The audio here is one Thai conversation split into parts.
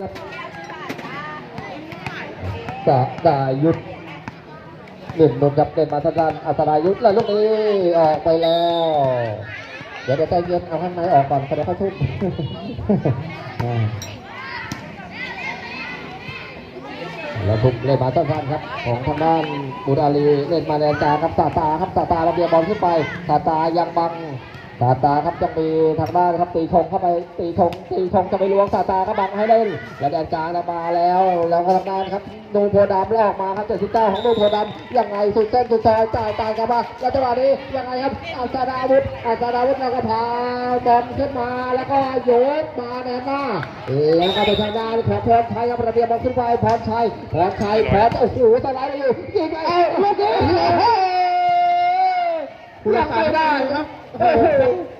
ครับสะดายุทธหนึ่งนนท์ครับเดินมาทางด้านอัศรายุทธแล้วลูกนี้ออกไปแล้ว เดี๋ยวเดี๋ยวใจเย็นเอาข้างในออกก่อนเขาเดี๋ยวเขาทุ่มอ่าแล้วทุกเล่นมาสั้นๆครับ ของทางด้านบุราลีเล่นมาแดนกลาครับตาตาครับตาตาระเบียบบอลขึ้นไปตาตายังบัง ตาตาครับจะมีทางด้านครับตีธงเข้าไปตีธงตีธงจะไปล้วงตาตาก็บังให้เล่นแล้วแดนกลางเรามาแล้วแล้วก็ทางด้านครับนูโพดำแล้วออกมาครับเจ็ดสิบเก้าของนูโพดำยังไงสุดเส้นสุดซอยจ่ายตายกันมาแล้วจังหวะนี้ยังไงครับอาซาดาวุธอาซาดาวุธเราก็พาบอลขึ้นมาแล้วก็โยกมาแนวหน้าแล้วก็ไปทางด้านของพรชัยครับระเบียบบอลขึ้นไปพรชัยพรชัยพรโอ้โหสไลด์ไปอยู่ยิงไปเอาลูกนี้เฮ้ยผู้รักษาไม่ได้ครับโอ้โห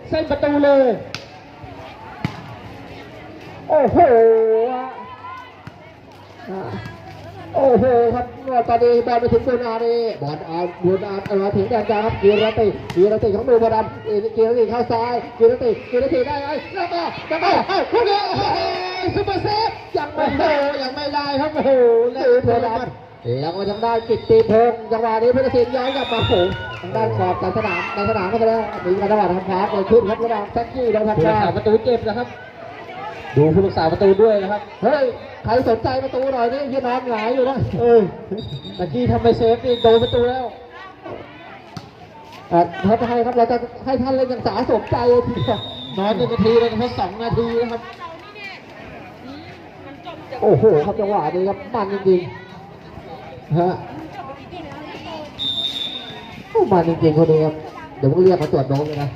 เส้นประตูเลย โอ้โหโอ้โหครับตอนนี้บอลไปถึงบูนารีบอลอาบูนาเอามาถึงแดนกลางครับกีรติกีรติของมือบอลกีรติเข้าซ้ายกีรติกีรติได้ไงแล้วก็แล้วก็เอ้าลูกนี้โอ้โหซุปเปอร์เซฟยังไม่โหยังไม่ได้ครับโอ้โหหรือโพดำ แล้วก็ทางด้านกิตติพงศ์จังหวะนี้พุทธศิลป์ย้อนกลับมาฝูงทางด้านขอบในสนามในสนามก็ไปแล้วมีการจังหวะทำฟาวล์เกิดขึ้นครับระหว่างแท็กซี่และทางผู้รักด้าษานประตูเจ็บนะครับ ดูผู้รักษาประตูด้วยนะครับเฮ้ยใครสนใจประตูหน่อยนี่ยี่นอนหงายอยู่นะเออตะกี้ทำไปเซฟนี่โดนประตูแล้วอะเขาจะให้ครับเราจะให้ท่านเล่นอย่างสาสมใจเลยทีเดียวนอนหนึ่งนาทีเลยนะครับสองนาทีนะครับ โอ้โหครับจังหวะนี้ครับมันจริงๆ ฮะโอ้มันจริงๆคนนี้ครับ เดี๋ยวผมเรียกมาตรวจน้ตเลยนะ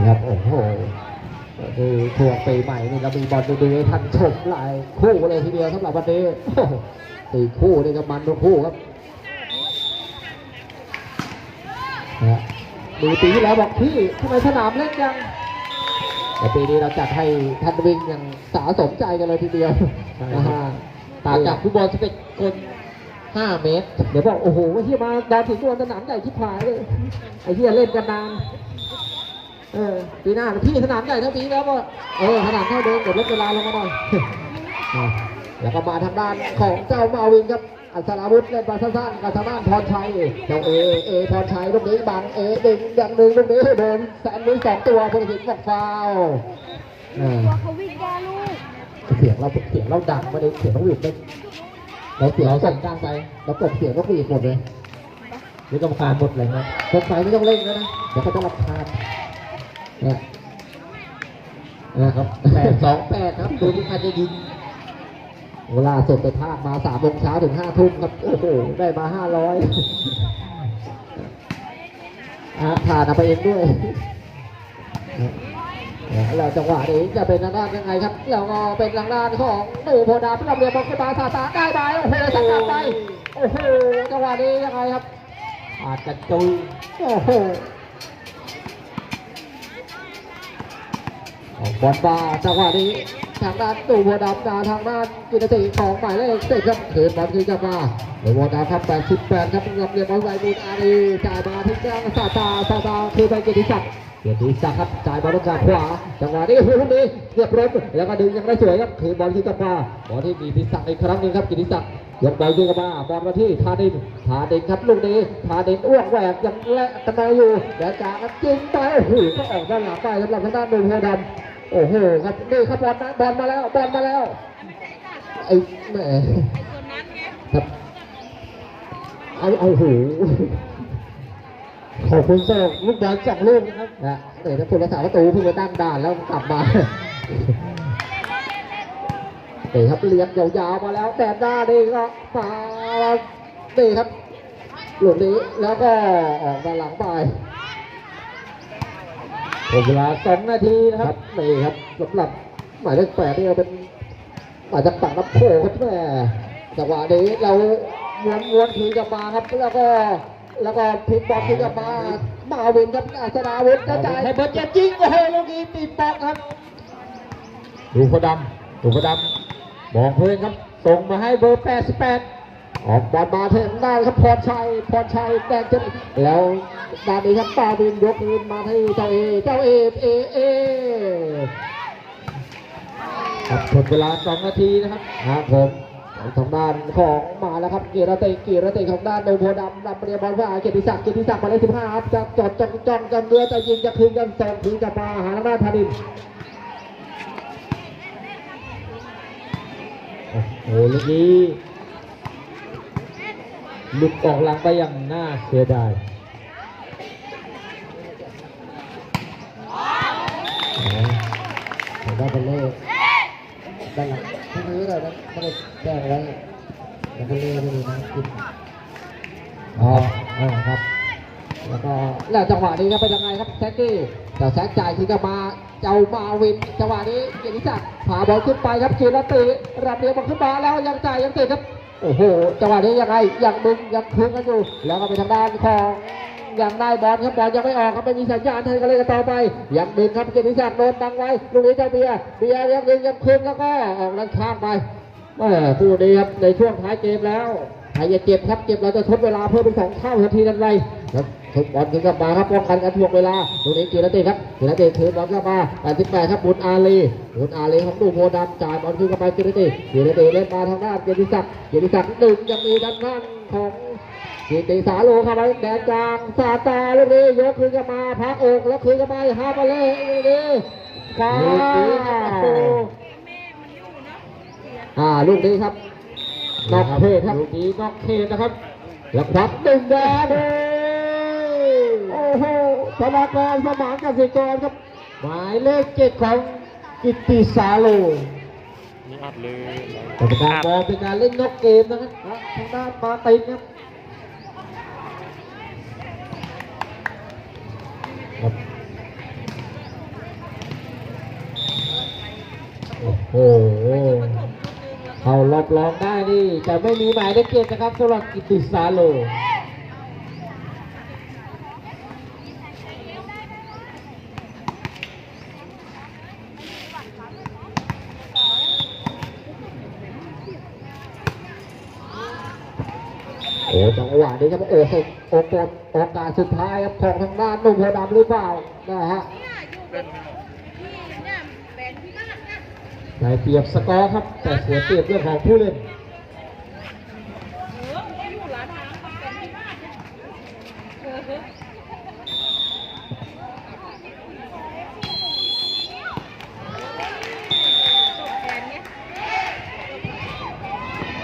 นี่ครับ โอ้โหดูช่วงปีใหม่นี่เรามีบอลดูๆให้ท่านชมหลายคู่เลยทีเดียวสำหรับวันนี้โอ้โหสี่คู่นี่ก็มันทุกคู่ครับนะดูปีที่แล้วบอกพี่ทำไมสนามเล่นยังแต่ปีนี้เราจัดให้ท่านวิ่งอย่างสาสมใจกันเลยทีเดียวใช่นะครัฮะบต่างจากฟุตบอลที่เป็นคนห้าเมตร เดี๋ยวบอกโอ้โหไอ้ที่มาดอนถึงดวนสนามใหญ่ชิบหายเลยไอ้ที่เล่นกันนาน เออปีหน้าพี่สนามใหญ่เท่าปีแล้วก็เออสนามเท่าเดิมเดี๋ยวลดเวลาลงมาหน่อยอะแล้วก็มาทางด้านของเจ้ามาวินครับอัศราวุธเล่นบอลสั้นๆกับทางด้านพรชัยเจ้าเอเอพรชัยลูกนี้บังเอดึงดังหนึ่งลูกนี้โดนแสนนี้สองตัวพลสิงห์บอกฟาวล์อ่าตัวเขาวิ่งแย่ลูกเสียงเราเสียงเราดังไม่ได้เสียงต้องหวีดไม่เราเสียงเราส่ส่งงกลางไปเรากดเสียงต้องหวีดหมดเลยหรือกรรมการหมดเลยครับคนไฟไม่ต้องเร่งแล้วนะเดี๋ยวเขาจะรำคาญเนี่ย นะครับแปดสองแปดครับดูที่ใครจะยิงเวลาสดไปภาคมาสามโมงเช้าถึงห้าทุ่มครับ โอ้โห ได้มาห้าร้อยผ่านเอาไปเองด้วยแล้วจังหวะนี้จะเป็นทางด้านยังไงครับ แล้วก็เป็นทางด้านของตู่โพดาพระเรียบอลขึ้นมาตาตาได้ไปโอ้โหสังกัดไปโอ้โหจังหวะนี้ยังไงครับอาจจะจุยโอ้โห บอลมาจังหวะนี้ทางด้านตู่บัวดำดาทางด้านกินติของหมายเลขสิบครับเขินบอลคืนกลับมาตู่บัวดำครับ88ครับลำเลียงบอลใส่บุญอารีจ่ายมาที่กลางซาตาซาตาคือไปกียรติศักดิ์เกียรติศักดิ์ครับจ่ายบอลตรงกลางขวาจังหวะนี้คือลูกนี้เรียบร้อยแล้วก็ดึงยังได้สวยครับคืนบอลคืนกลับมาบอลที่มีพิศักดิ์อีกครั้งหนึ่งครับกิติศักดิ์ยกบอลยิงกลับมาบอลมาที่ธาดินธาดินครับลูกนี้ธาดินอ้วกแหวกยังแลกกันมาอยู่แล้วจากกันจริงไปโอ้โหก็ออกด้านหลังไปสำหรับทางด้านหนุ่มหัวดำ โอ้โหครับนี่ครับบอลบอลมาแล้วบอลมาแล้วไอ้แหมครับเอาเอาหูขอบคุณสำหรับลูกบอลสองลูกนะครับนะเดี๋ยวถ้าผู้รักษาประตูเพิ่งไปตั้งด่านแล้วกลับมาเตะครับเลี้ยงยาวๆมาแล้วแต่หน้านี่ก็มานี่ครับหลุดนี้แล้วก็ออกด้านหลังไป ผมเวลาสองนาทีนะคครัรับบนี่ครับสำหรับหมายเลขแปดนี่เป็นหมายจากปากน้ำโขครับแม่จังหวะนี้เราม้วนม้วนคืนกลับมาครับแล้วก็แล้วก็พลิกบอลคืนกลับมามาวินครับอาสนาวุฒิกระจายให้เบิร์ดเจ็บจริงโอ้โหลูกนี้ติดบล็อกครับดูพอดำดูพอดำมองเพื่อนครับส่งมาให้เบอร์88 ออกบอลมาทางด้านครับพรชัยพรชัยแดงจะแล้วด้านนี้ครับปาวินยกคืนมาให้เจ้าเอเจ้าเอเอเอครับหมดเวลา2นาทีนะครับครับผมทางด้านของมาแล้วครับเกียรติเกียรติของด้านโดโพดำนำเรียบอลว่าเกียรติศักดิ์เกียรติศักดิ์มาเลขสิบห้าครับจะจอดจ้องจ้องกันเรือจะยิงจะคืนกันส่งคืนกับมาหาทางด้านธานินโอ้โหลูกนี้ หลุดออกหลังไปอย่างน่าเสียดายทางด้านเป็นเลขด้านหลังที่นี้เลยนะไม่ได้แจ้งไว้แล้วก็เล่ไม่ดีนะกินอ๋ออ่าครับ แล้วก็แล้วจังหวะนี้ครับเป็นยังไงครับแซกกี้แต่แซกจ่ายคืนกลับมาเจ้ามาวินจังหวะนี้เกียรติศักดิ์พาบอลขึ้นไปครับกีรติรับเรียบอลขึ้นมาแล้วยังจ่ายยังติดครับ โอ้โห จังหวะนี้ยังไงยังมึงยังคืนกันอยู่ แล้วก็ไปทางด้านของยังได้บอลครับบอลยังไม่ออกครับไม่มีสัญญาณให้กันเลยกันต่อไป ยังดึงครับเกียรติศักดิ์โดนดังไว้ลูกนี้เจ้าเบียร์เบียร์ยังดึงยังคืนแล้วก็ออกด้านข้างไปแม่คู่นี้ครับในช่วงท้ายเกมแล้ว ใครจะเจ็บครับเจ็บเราจะทดเวลาเพิ่มเป็นสองเท่าทันทีทันใดครับทุกบอลคืนกลับมาครับป้องกันกันทวงเวลาตรงนี้กีรติครับกีรติคืนบอลกลับมา88ครับบุญอาลีบุญอาลีของดูโพดำจ่ายบอลคืนกลับไปกีรติกีรติเล่นมาทางด้านเกียรติศักดิ์เกียรติศักดิ์ดึงยังมีด้านข้างของกีติสาโลเข้าไปแดนกลางซาตาลูกนี้ยกคืนกลับมาพักอกแล้วคืนกลับมาฮาบาเล่ลูกนี้ฟ้าอ่าลูกนี้ครับ นอกเพศครับลูกนี้นอกเขตนะครับ แล้วควักดึงแดงโอ้โหธนากรสมานกสิกรครับ หมายเลขเจ็ดของกิตติสาโลนี่อัดเลยเป็นการมองเป็นการเล่นนอกเกมนะครับทางด้านมาตินครับครับโอ้โห เขารอบรองได้นี่แต่ไม่มีหมายเลขเจ็ดนะครับสำหรับกิติสาโลโอ้จังหวะนี้ครับโอ้โหโอกาสโอกาสสุดท้ายครับของทางด้านนุ่มหัวดำหรือเปล่านะฮะ ได้เปรียบสกอร์ครับ แต่เสียเปรียบเรื่องของผู้เล่น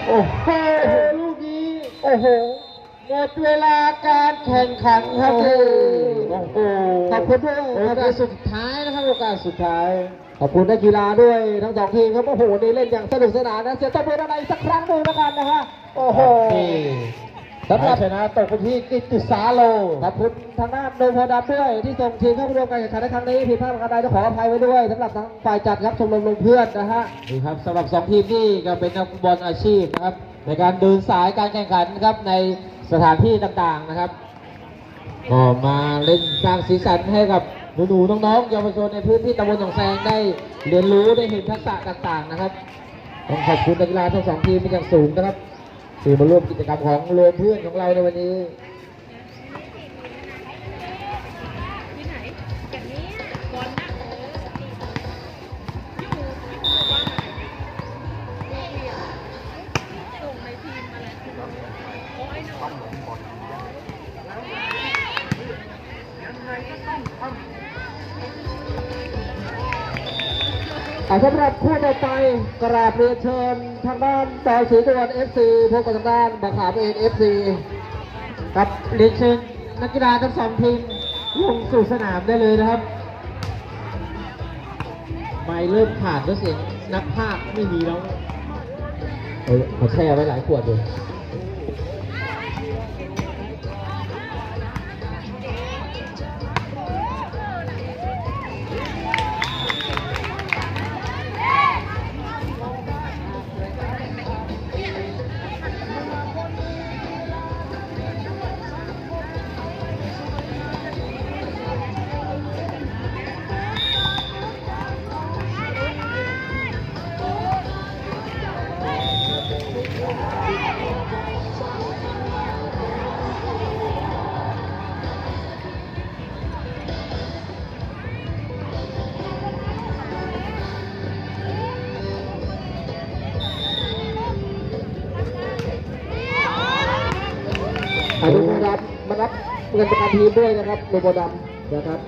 โอ้โหลูกนี้ โอ้โหหมดเวลาการแข่งขันครับโอ้โอ้โหโหขอบคุณด้วยโอกาสสุดท้ายนะครับโอกาสสุดท้าย ขอบคุณนักกีฬาด้วยทั้งสองทีมครับโอ้โหนี่เล่นอย่างสนุกสนานนะเสียตบมืออะไรสักครั้งหนึ่งแล้วกันนะฮะโอ้โหนี่สำหรับชนะตกไปที่กิตติสาโลขอบคุณทางด้านโดมพอดำด้วยที่ส่งทีมเข้าร่วมการแข่งขันในครั้งนี้ผิดพลาดประการใดต้องขออภัยไว้ด้วยสำหรับทางฝ่ายจัดครับชมรมลงเพื่อนนะฮะนี่ครับสำหรับสองทีมนี่ก็เป็นนักบอลอาชีพนะครับในการเดินสายการแข่งขันครับในสถานที่ต่างๆนะครับก็มาเล่นสร้างสีสันให้กับ หนูๆน้องๆเยาวชนในพื้นที่ตำบลหนองแซงได้เรียนรู้ได้เห็นทักษะต่างๆนะครับต้องขอบคุณนักกีฬาทั้งสองทีมเป็นอย่างสูงนะครับที่มาร่วมกิจกรรมของรวมเพื่อนของเราในวันนี้ที่ไหนอง ส่งในทีมอาสำหรับคู่ต่อไปกราบเรียนเชิญทางด้านดอยศรีตะวันเอฟซีพบกับทางด้านบางขามเอ็นเอฟซีครับเรียนเชิญนักกีฬาทั้งสองทีมลงสู่สนามได้เลยนะครับ ไม่เริ่มขาดแล้วเสียงนักภาคไม่มีแล้วเออเขาแช่ไว้หลายขวดเลย เงินประกันทีมด้วยนะครับโลโบดำนะครับ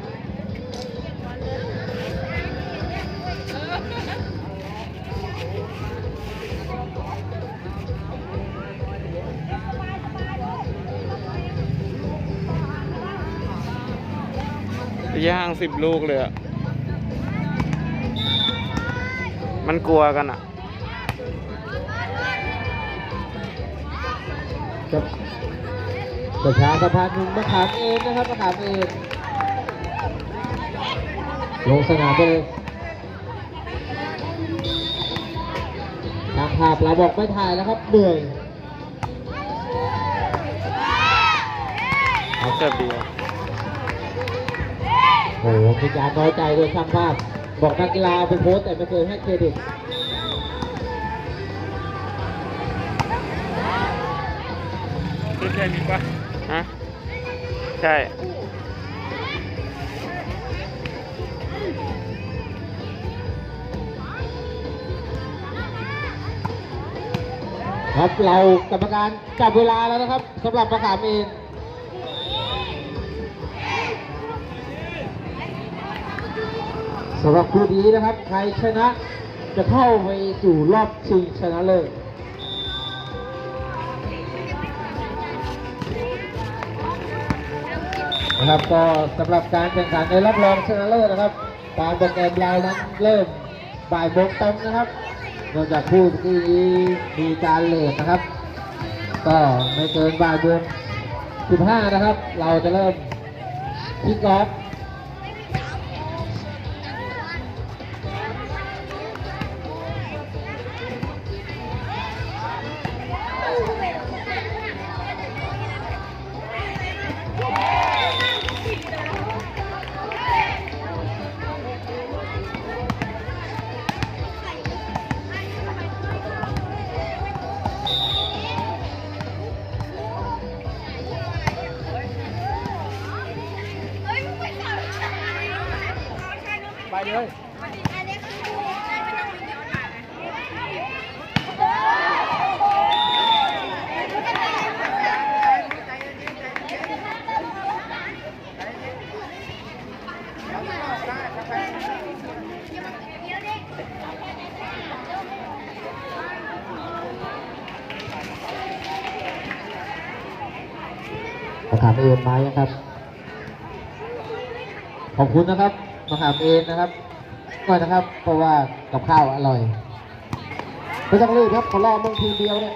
ย่างสิบลูกเลยอะมันกลัวกันอะกับ ประชาสัมพันหนึ่งมะขามเองนะครับมะขามเองลงสนามไปเลยทางภาพเราบอกไม่ถ่ายแล้วครับเหนื่อยเอาเกือบเดียโอ้โหมีการน้อยใจโดยช่างภาพบอกนักกีฬาเอาไปโพสแต่ไม่เคยให้เครดิตขึ้นแค่นี้ปะ ฮะใช่ครับเรากรรมการจับเวลาแล้วนะครับสำหรับมะขามเองสำหรับคู่นี้นะครับ ใครชนะจะเข้าไปสู่รอบชิงชนะเลิศ นะครับก็สำหรับการแข่งขันในรอบรองชนะเลิศนะครับ ตามโปรแกรมเรานั้นเริ่มบ่ายโมงตรงนะครับเนื่อกจากผู้ที่มีการเลทนะครับ ก็ไม่เกินบ่ายโมงสิบห้านะครับ เราจะเริ่มคิกออฟ มะขามเอ็นมายังครับ ขอบคุณนะครับมะขามเอ็นนะครับก็นะครับ เพราะว่ากับข้าวอร่อยไม่ต้องรีบครับขอรอมึงทีเดียวเนี่ย